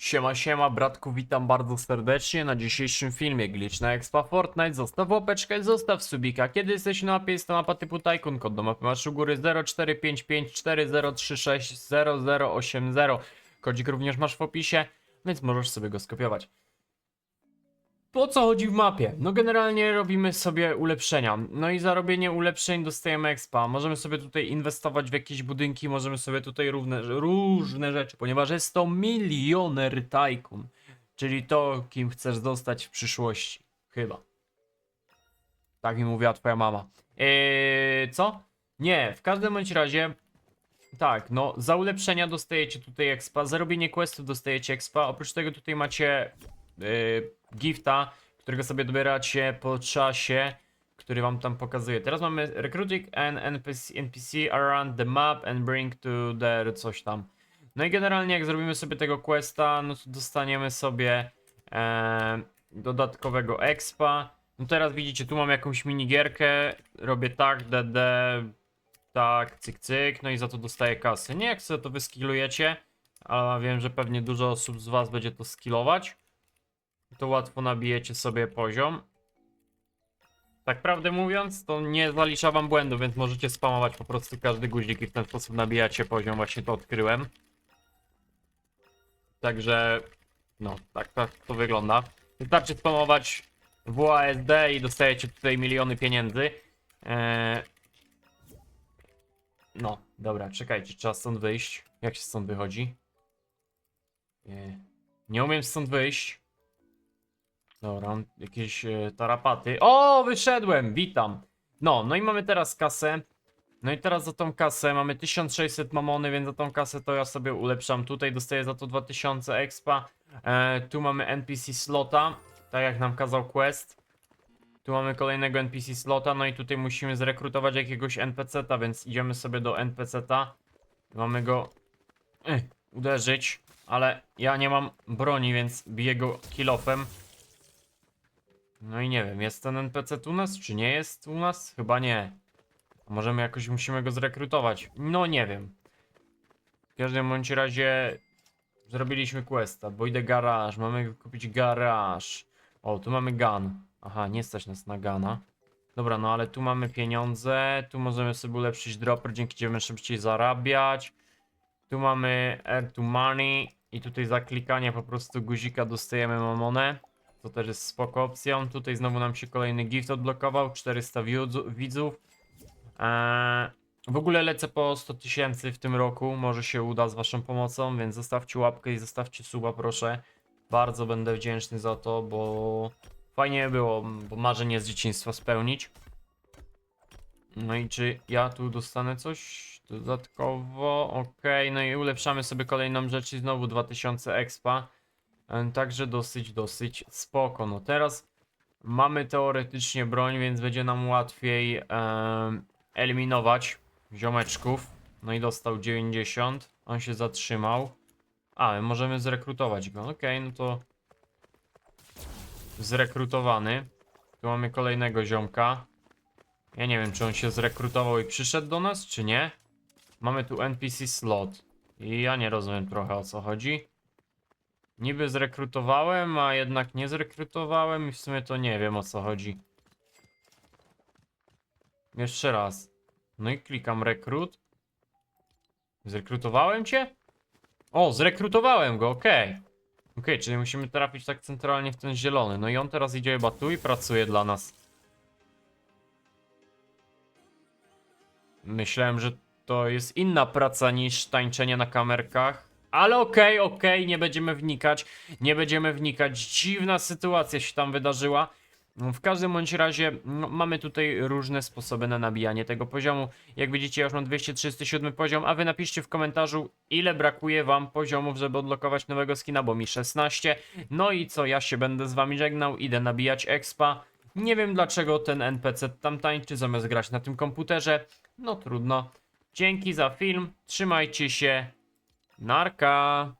Siema, siema, bratku, witam bardzo serdecznie na dzisiejszym filmie Glitch na Expa Fortnite. Zostaw łapeczkę, zostaw subika. Kiedy jesteś na mapie, jest to mapa typu Tycoon. Kod do mapy masz u góry 045540360080. Kodzik również masz w opisie, więc możesz sobie go skopiować. Po co chodzi w mapie? No generalnie robimy sobie ulepszenia. No i za robienie ulepszeń dostajemy expa. Możemy sobie tutaj inwestować w jakieś budynki, możemy sobie tutaj równe, różne rzeczy, ponieważ jest to milioner tycoon. Czyli to, kim chcesz zostać w przyszłości. Chyba. Tak mi mówiła twoja mama. Eee, co? Nie, w każdym bądź razie tak, no za ulepszenia dostajecie tutaj expa, za robienie questów dostajecie expa, oprócz tego tutaj macie yy, gifta, którego sobie dobieracie po czasie, który wam tam pokazuje. Teraz mamy recruiting an NPC, NPC around the map and bring to their coś tam. No i generalnie jak zrobimy sobie tego questa, no to dostaniemy sobie e, dodatkowego expa. No teraz widzicie, tu mam jakąś minigierkę, robię tak, DD, tak, cyk cyk, no i za to dostaję kasę. Nie jak sobie to wyskillujecie, a wiem, że pewnie dużo osób z was będzie to skillować, to łatwo nabijecie sobie poziom. Tak prawdę mówiąc, to nie zalicza wam błędu, więc możecie spamować po prostu każdy guzik i w ten sposób nabijacie poziom, właśnie to odkryłem. Także, no, tak, tak to wygląda. Wystarczy spamować WASD i dostajecie tutaj miliony pieniędzy. Eee, no, dobra, czekajcie, trzeba stąd wyjść. Jak się stąd wychodzi? Nie, nie umiem stąd wyjść. Dobra, jakieś e, tarapaty. O, wyszedłem, witam. No, no i mamy teraz kasę. No i teraz za tą kasę mamy 1600 mamony, więc za tą kasę to ja sobie ulepszam. Tutaj dostaję za to 2000 expa. E, tu mamy NPC slota, tak jak nam kazał quest. Tu mamy kolejnego NPC slota, no i tutaj musimy zrekrutować jakiegoś NPC-ta, więc idziemy sobie do NPC-ta. Mamy go uderzyć, ale ja nie mam broni, więc biję go kilofem. No i nie wiem, jest ten NPC u nas, czy nie jest u nas? Chyba nie. Możemy jakoś, musimy go zrekrutować. No nie wiem. W każdym bądź razie zrobiliśmy questa. Bojdę garaż, mamy kupić garaż. O, tu mamy gun. Aha, nie stać nas na gana. Dobra, no ale tu mamy pieniądze, tu możemy sobie ulepszyć dropper, dzięki czemu szybciej zarabiać. Tu mamy air to money i tutaj za klikanie po prostu guzika dostajemy mamonę. To też jest spoko opcją. Tutaj znowu nam się kolejny gift odblokował, 400 widzu- widzów. Eee, w ogóle lecę po 100 tysięcy w tym roku, może się uda z waszą pomocą, więc zostawcie łapkę i zostawcie suba proszę. Bardzo będę wdzięczny za to, bo fajnie było, bo marzenie z dzieciństwa spełnić. No i czy ja tu dostanę coś dodatkowo? Okej, no i ulepszamy sobie kolejną rzecz i znowu 2000 expa. E, Także dosyć, dosyć spoko. No teraz mamy teoretycznie broń, więc będzie nam łatwiej em, eliminować ziomeczków. No i dostał 90. On się zatrzymał. A, my możemy zrekrutować go. Okej, no to zrekrutowany. Tu mamy kolejnego ziomka. Ja nie wiem, czy on się zrekrutował i przyszedł do nas, czy nie. Mamy tu NPC slot. I ja nie rozumiem trochę o co chodzi. Niby zrekrutowałem, a jednak nie zrekrutowałem i w sumie to nie wiem o co chodzi. Jeszcze raz. No i klikam rekrut. Zrekrutowałem cię? O, zrekrutowałem go, okej. Okej, czyli musimy trafić tak centralnie w ten zielony. No i on teraz idzie chyba tu i pracuje dla nas. Myślałem, że to jest inna praca niż tańczenie na kamerkach. Ale okej, okej, nie będziemy wnikać. Nie będziemy wnikać. Dziwna sytuacja się tam wydarzyła. W każdym bądź razie no, mamy tutaj różne sposoby na nabijanie tego poziomu. Jak widzicie, ja już mam 237 poziom, a wy napiszcie w komentarzu, ile brakuje wam poziomów, żeby odblokować nowego skina, bo mi 16. No i co, ja się będę z wami żegnał, idę nabijać expa. Nie wiem dlaczego ten NPC tam tańczy zamiast grać na tym komputerze. No trudno. Dzięki za film, trzymajcie się. Narka.